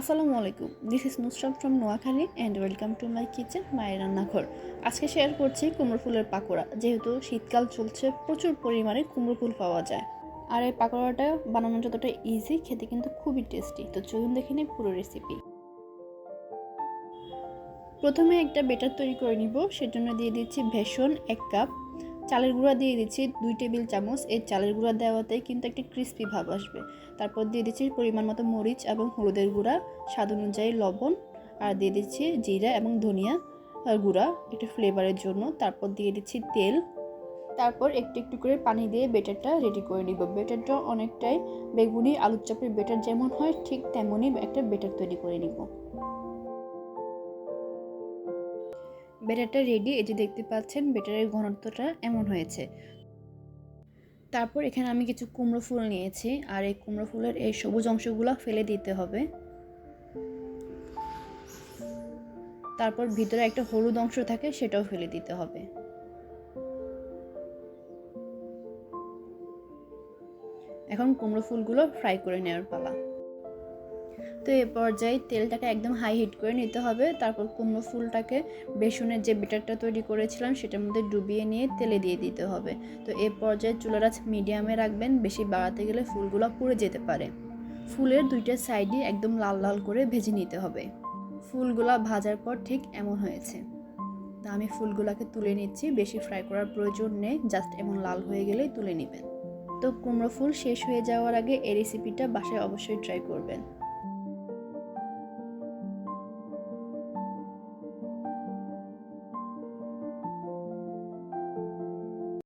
আসসালামু আলাইকুম। This is Nusrat from Noakhali and welcome to my kitchen মায়ের রান্নাঘর। আজকে শেয়ার করছি কুমড়ো ফুলের পাকোড়া। যেহেতু শীতকাল চলছে, প্রচুর পরিমাণে কুমড়ো ফুল পাওয়া যায়। আর এই পাকোড়াটা বানানো যতটা ইজি খেতে কিন্তু খুবই টেস্টি তো চলুন দেখে নিই পুরো রেসিপি প্রথমে একটা বেটার তৈরি করে নিব। সেজন্য দিয়ে দিচ্ছি ভেষণ এক কাপ চালের গুঁড়া দিয়ে দিচ্ছি দুই টেবিল চামচ। এই চালের গুঁড়া দেওয়াতে কিন্তু একটি ক্রিস্পি ভাব আসবে। তারপর দিয়ে দিচ্ছি পরিমাণ মতো মরিচ এবং হলুদের গুঁড়া, স্বাদ অনুযায়ী লবণ, আর দিয়ে দিচ্ছি জিরা এবং ধনিয়া গুঁড়া একটু ফ্লেভারের জন্য। তারপর দিয়ে দিচ্ছি তেল। তারপর একটু একটু করে পানি দিয়ে বেটারটা রেডি করে নিব। বেটারটা অনেকটাই বেগুনি আলুর চপের বেটার যেমন হয়, ঠিক তেমনই একটা বেটার তৈরি করে নিব। বেটারটা রেডি এই যে দেখতে পাচ্ছেন বেটারের ঘনত্বটা এমন হয়েছে। তারপর এখানে আমি কিছু কুমড়ো ফুল নিয়েছি, আর এই কুমড়ো ফুলের এই সবুজ অংশগুলো ফেলে দিতে হবে। তারপর ভিতরে একটা হলুদ অংশ থাকে, সেটাও ফেলে দিতে হবে। এখন কুমড়ো ফুলগুলো ফ্রাই করে নেওয়ার পালা। তো এ পর্যায়ে তেলটাকে একদম হাই হিট করে নিতে হবে। তারপর কুমড়ো ফুলটাকে বেসনের যে বেটারটা তৈরি করেছিলাম, সেটার মধ্যে ডুবিয়ে নিয়ে তেলে দিয়ে দিতে হবে। তো এ পর্যায়ে চুলার মিডিয়ামে রাখবেন, বেশি বাড়াতে গেলে ফুলগুলো পুড়ে যেতে পারে। ফুলের দুইটা সাইডই একদম লাল লাল করে ভেজে নিতে হবে। ফুলগুলা ভাজার পর ঠিক এমন হয়েছে। তা আমি ফুলগুলোকে তুলে নিচ্ছি, বেশি ফ্রাই করার প্রয়োজন নেই জাস্ট এমন লাল হয়ে গেলেই তুলে নেবেন। তো কুমড়ো ফুল শেষ হয়ে যাওয়ার আগে এই রেসিপিটা বাসায় অবশ্যই ট্রাই করবেন।